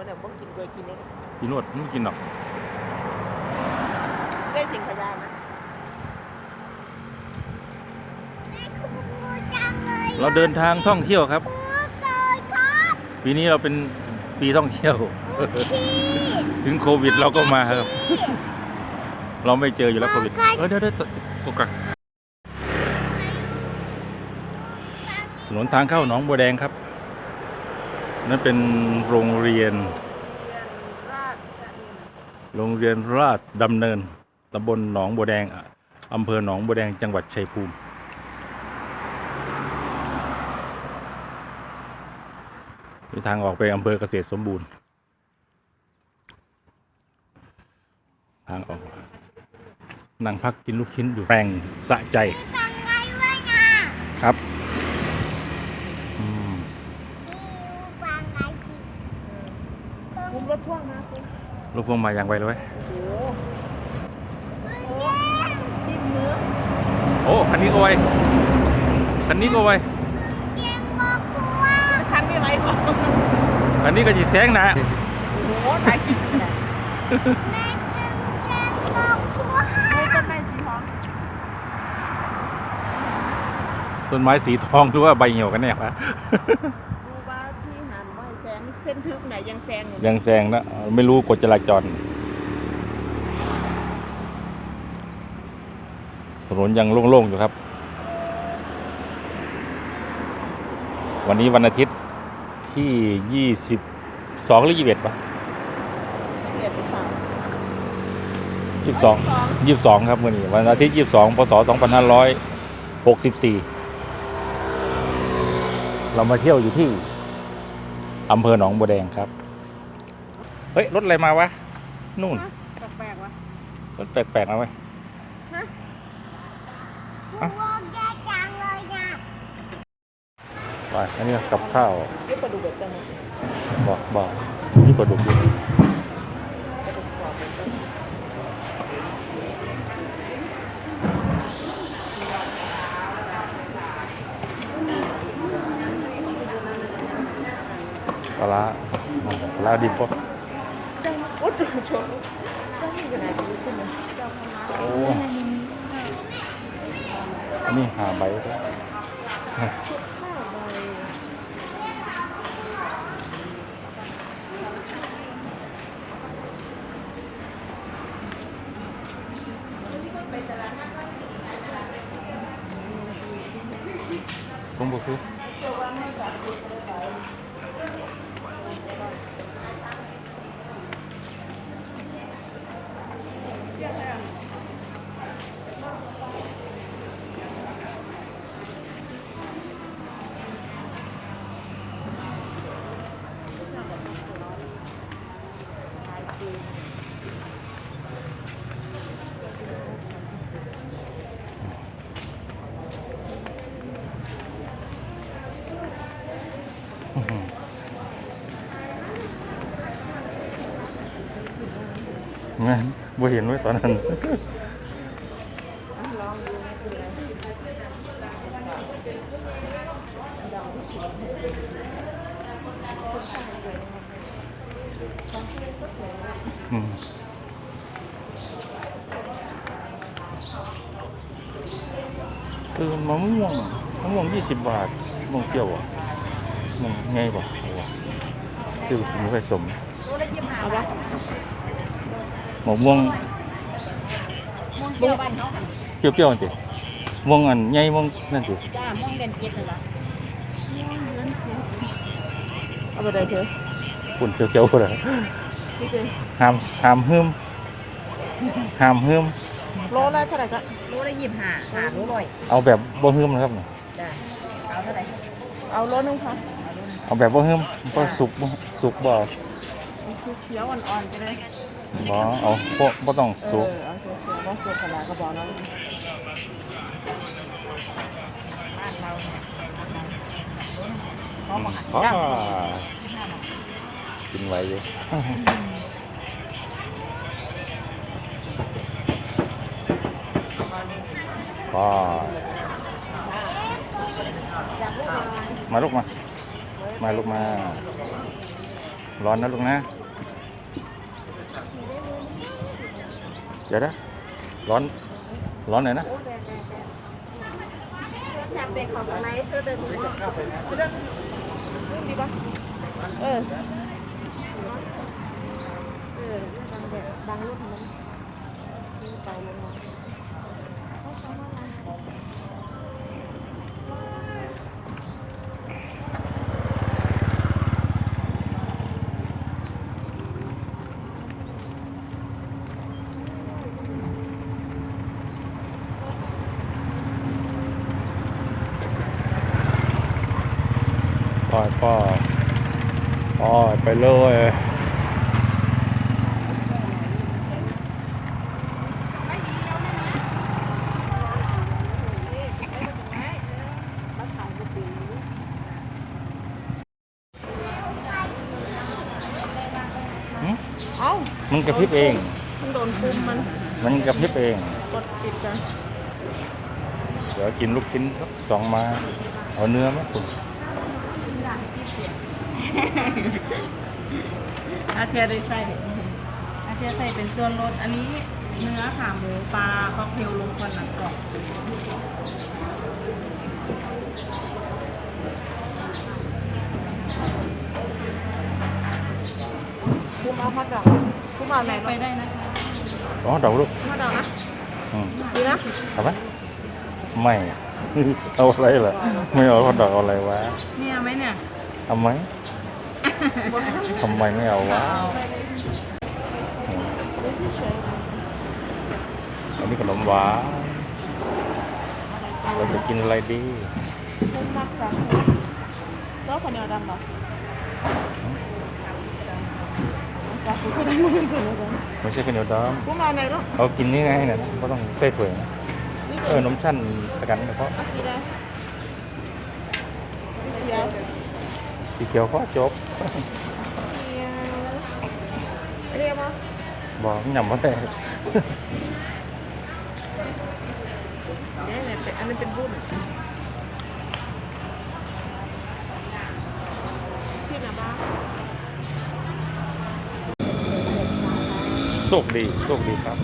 มันเนี่ยบ่กินกล้วยกินเนี่ยกินนวดไม่กินหรอกได้ทิ้งขยะนะเราเดินทางท่องเที่ยวครับมือเกิดครับ ปีนี้เราเป็นปีท่องเที่ยวพี่ถึงโควิดเราก็มาครับ เราไม่เจออยู่แล้วโควิดเออเดี๋ยวเดี๋ยวตกกักถนนทางเข้าหนองบัวแดงครับ นั่นเป็นโรงเรียนเรียนราชอินทร์โรงเรียนราชดำเนินตำบลหนองบัวแดงอะอำเภอหนองบัวแดงจังหวัดชัยภูมิมีทางออกไปอำเภอเกษตรสมบูรณ์ ทางออกนั่งพักกินลูกชิ้นอยู่แปลงสะใจฟังไงวะนะครับ อืม นี่ฟังไงสิ คุมรถ พ่วงมาคุมลูกพวงมาอย่างไวเลยเว้ยโอ้โหทิ่มมือโอ้คันนี้ก็ไวคันนี้ก็ไวทันไม่ไหวหรอกคันนี้ก็จีแซงนะโอ้โหถ่ายกินนะไม่ต้องกียงบอกกูว่าโอ้ต้นไม้สีทองต้นไม้สีทองหรือว่าใบเหี่ยวกันแน่วะ ดูว่าที่หันว่าแซงเส้นทึบไหนยังแซงอยู่ยังแซงนะไม่รู้กฎจราจรถนนยังโล่งๆอยู่ครับ วันนี้วันอาทิตย์ที่ยี่สิบสองหรือยี่สิบเอ็ดปะเรียนหรือเปล่ายี่สิบสองยี่สิบสองครับมื่อนี้วันอาทิตย์ยี่สิบสองพศสองพันห้าร้อยหกสิบสี่เรามาเที่ยวอยู่ที่ อำเภอหนองบัวแดงครับ เฮ้ย รถอะไรมาวะ นู่นฮะแปลกๆวะรถแปลกๆนะเว้ยฮะกูว่าแกจังเลยนะไปอันนี้กับข้าวนี่ปลาดุกแบบจังเลยบอกบอกนี่ปลาดุกอยู่ ปลาดุกกรอบแบบจัง ปลาร้าปลาร้าดิบปะโอ้ยชมจังอยู่ไหนดูสิเนี่ยเจ้าพม่าโอ้อันนี้หาใบครับข้วใบสมบูรณ์คือ บ่เห็นไว้ตอนนั้นลองดูนะคืออะไรอืมคือมะม่วงมะม่วงยี่สิบบาทมะม่วงเปรี้ยวอะมันไงบ่เอาวะชื่อผมไม่ค่อยสมรู้ได้ยิบหาวะ มะม่วงม่วงเปรี้ยวบ้านเขาเปรี้ยวๆจังสิม่วงอันใหญ่ม่วงนั่นสิจ้าม่วงเด่นเกล็ดเลยละเอาไปได้เถอะปุ่นเขียวๆพุ่นน่ะนี่คือหามหามหืมหามหืมโลละเท่าไหร่ก็โลละยี่สิบห้าหาโลร้อยเอาแบบบ่หืมนะครับน่ะจ้าเอาเท่าไหร่เอาโลนึงค่ะเอาแบบบ่หืมบ่สุกบ่สุกบ่เขียวๆอ่อนๆไปเลย บ่เอาบ่บ่ต้องเอสุกอเอาเขียวๆว่าสุกขนาดก็บอกน้องบ้านเราเนี่ยเขาบอกอ๋อจ้ากินไหวอยู่ก็มาลูกมา มาลูกมา ร้อนนะลูกนะ เดี๋ยวนะร้อน ร้อนหน่อยนะโอ้แดดแดดแดดอยากเป็นของไหนเธอเดินหนูอะเดินดีปะเออ เออบังแดดบังรูปมันมีเตาลงมาเขาทำอะ ไปล่อยปล่อยปล่อไปเลยหึเอามันกระพริบเอง มันโดนคุมมัน มันกระพริบเอง กดปิดกัน เดี๋ยวกินลูกชิ้นสองมา เอาเนื้อไหมคุณ อาเทียได้ใส่อาเทียใส่เป็นส่วนลดอันนี้เนื้อขาหมูปลาค็อกเทลลงควันหนังกรอบคุ้มเอาพัดดอกคุ้มเอาไหนไปได้นะคะอ๋อดอกลูกพัดดอกนะอืมดีนะเอาไหมไม่เอาอะไรล่ะ ไม่เอาดอกเอาอะไรวะเนี่ยไหมเนี่ยทำไม ทำไมไม่เอาวะอืมอันนี้ขนมหวานเราจะกินอะไรดีคุ้มมากจังแล้วคนเดียวดำเหรอจากคุ้มได้ไม่เป็นคนเลยไม่ใช่ข้าวเหนียวดคุ้มเอาไหนลูกำเอากินนี่ไงเนี่ยก็ต้องใส่ถ้วยนะนี่เออนมชั้นตะกันเฉพาะ สีได้เขียวสีเขียวก็จบเขียวเรียกว่าบอกยำว่าแต่เนี่ยเนี่ยเป็นอันนี้เป็นบุ้นชื่อนะบ้าโชคดีโชคดีครับ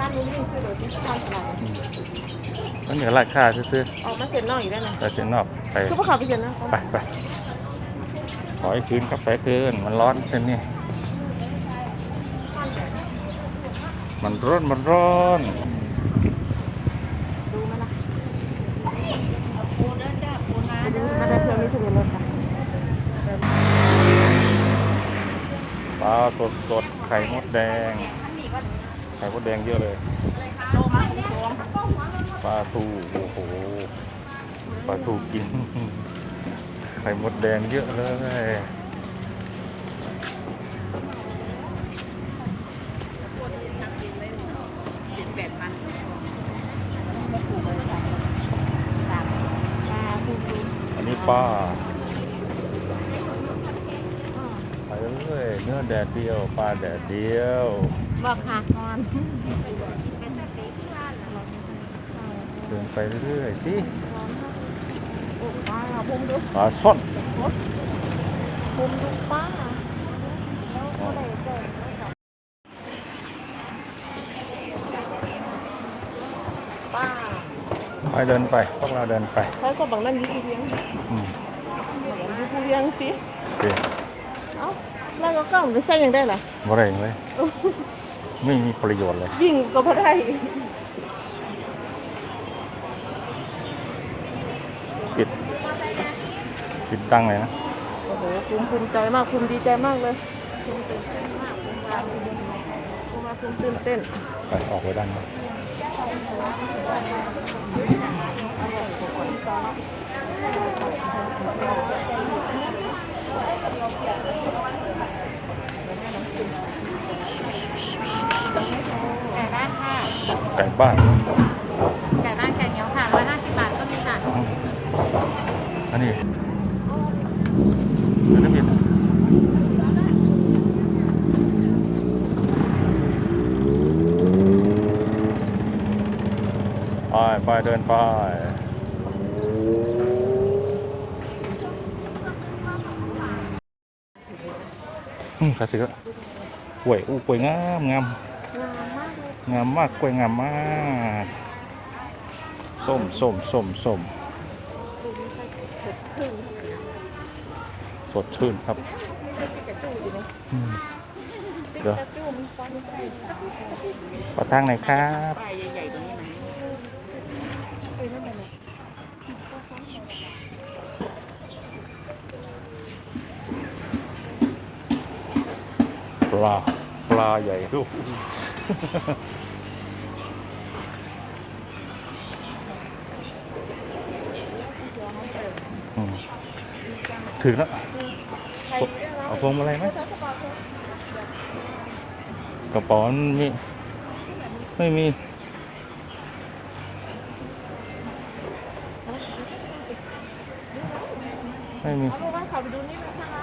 หึบ้านนู้นนี่คือเดี๋ยวที่ทำอะไรมันมีราคาซื้อออกมาเสร็จนอกอีกได้ไหมๆแต่เสียงนอกไป คือพวกเขาไปเสร็จนะไปไปขอให้คืนกาแฟคืนมันร้อนเส้นนี่มันร้อนมันร้อนดูไหมล่ะปูเด้อจ้าปูนาเด้อมาได้เพื่อนมีถุงรถค่ะปลาสดสดๆไข่มดแดง ไข่มดแดงเยอะเลยโตมาสองปลาทูโอ้โหปลาทูกิน ไข่มดแดงเยอะเลยสิบแปดพันสามปลาปูปูอันนี้ปลาไปเรื่อยเนื้อ แดดเดียวปลาแดดเดียวบอกค่ะนอนเดินไปเรื่อยๆสิโอ้ป้าพุ่มดูปลาซ่อนพุ่มดูป้าแล้วก็เลยเจอป้าไปเดินไปพวกเราเดินไปเขาก็บอกนั่นอยูผู้เลี้ยงอืมบอกอยูผู้เลี้ยงสิโอเคเอ้า แล้วก็กล้องไปใส่ยังได้ล่ะบ่ได้เลยไม่มีประโยชน์เลย วิ่งก็พอได้ปิดปิดตั้งเลยนะโอ้โหภูมิภูมิใจมากภูมิดีใจมากเลยภูมิตื่นเต้นมากภูมิมาภูมิภูมิมาภูมิตื่นเต้นไปออกไปด้านนอก อ ก่บ้านไก่บ้านไก่เหนียวค่ะร้อยห้าสิบบาทก็มีค่ะอืมอันนี้เดี๋ยวน้ำเย็นไปไปเดินไปอืมคาสิกะกล้วยอู้กล้วยงามงาม งามมากกล้วยงามมากส้มส้มส้มส้มสดชื่นครับปิกาจูอยู่ไหมอืมปิเดี๋ยวกาจูมันฟันใส่ขอทางหน่อยครับปลาปลาใหญ่ลูก ถึงแล้วใครเรียกว่าเอาพวงมาลัยไหมเออถ้ากระเป๋าเธอกระเป๋ามันมี ไม่มีไม่มีเอาลูกว่าเขาไปดูนี่นะคะ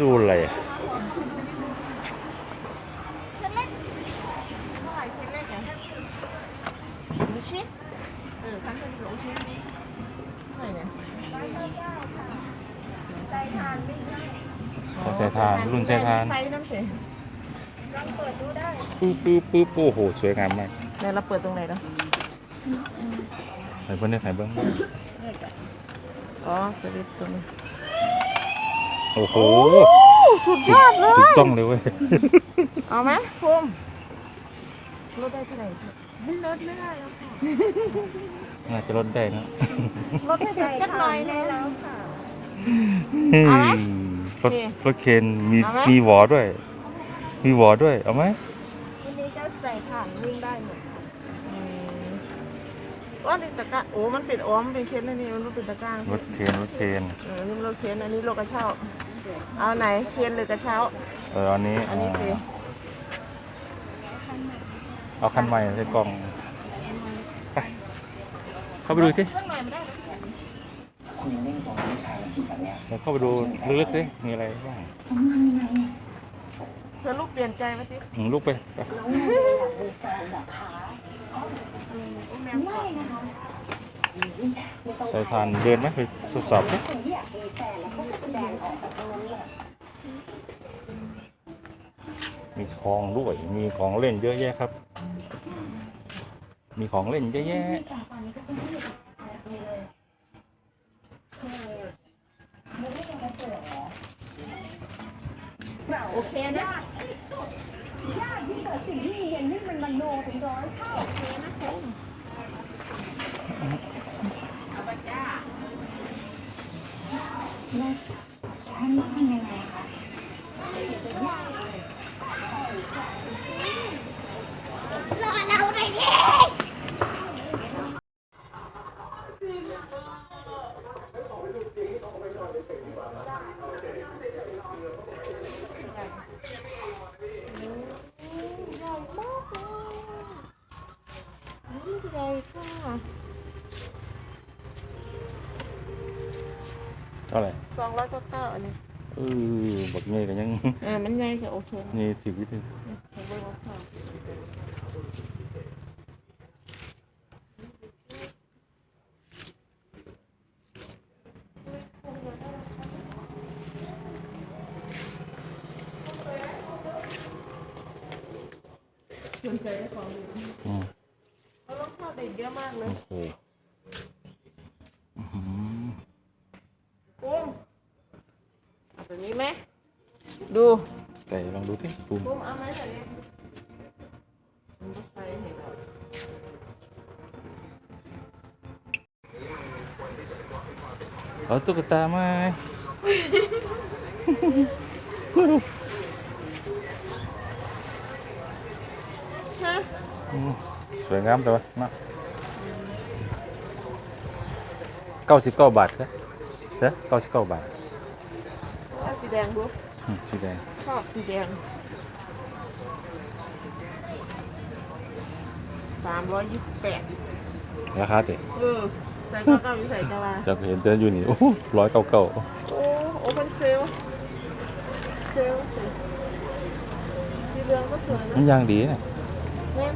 ดูอะไรอะ เส้นเล็กเท่าไหร่เส้นเล็กเนี่ย ดูชิเออคันเป็นหลงชิเท่าไหร่เนี่ยใจทานไม่ได้ขอใส่ทานรุ่นใส่ทานไฟน้ำเสียลองเปิดดูได้ปุ๊บปุ๊บปุ๊บโอ้โหสวยงามมากเดี๋ยวเราเปิดตรงไหนเนาะไหนเบิ้งเนี่ยไหนเบิ้งอ๋อสวิตช์ตรงนี้โอ้โห สุดยอดเลย ถูกต้องเลยเว้ย เอาไหมภูมิลดได้เท่าไหร่ ไม่ลดไม่ได้แล้วค่ะน่าจะลดได้นะลดให้ได้สักหน่อยนึงแล้วค่ะเฮ้ยเอาไหมรถนี่รถเคนมีเอาไหม มีหวอด้วย มีหวอด้วย เอาไหมวันนี้ก็ใส่ถ่านวิ่งได้หมดว่านี่ตะกร้าโอ้มันเป็นโอ้มันเป็นเคนนะนี่มันเป็นตะกร้ารถเคนรถเคนเออนี่มันรถเคนอันนี้รถกระเช้า เอาไหนเคนหรือกระเช้า เอออันนี้อันนี้คือ เอาคันใหม่ใส่กล่องไปเข้าไปดูสิสักหน่อยไม่ได้หรอเข้าไปดูลึกๆสิมีอะไรบ้างเธอลูกเปลี่ยนใจไหมสิอืมลูกไปไปใส่ทานเดินไหมไปทดสอบสิมีของด้วย มีของเล่นเยอะแยะครับ มีของเล่นเยอะแยะโอเคนะยากที่งกว่าสิ่งที่เรียนนี่มันมันโนถึงร้อยเท่าโอเคนะคุณเอาไปจ้าอเราหน่อยดิ ใหญ่มากเลยนี่ใหญ่ค่ะ เท่าไหร่สองร้อยเก้าเก้าอันนี้เออบักเงี้ยกันยังเออมันใหญ่ค่ะโอเคนะนี่สิบวิธีผมเบิ่งว่าค่ะสนใจได้ของดีอืมเขาต้องชอบเด็กเยอะมากเลยโอ้โหอื้อหือ ปุ้ม เอาแบบนี้ไหมดูแต่ลองดูที่ปูมปุ้มเอาไหมแบบนี้มันก็ไปเห็นแล้วเอาตุ๊กตาไหมฮะอืมสวยงามแต่ว่ามาเก้าสิบเก้าบาทครับเด้อเก้าสิบเก้าบาทเอา สีแดงดูอืมสีแดงชอบสีแดงสามร้อยยี่สิบแปดราคาเตะเออ ใส่เก้าเก้าอยู่ใส่จะว่าจะเห็นเดินอยู่นี่โอ้ร้อยเก้าเก้าโอ้โอเปนเซลเซลสีเหลืองก็สวยมันนะยางดีนะแม่น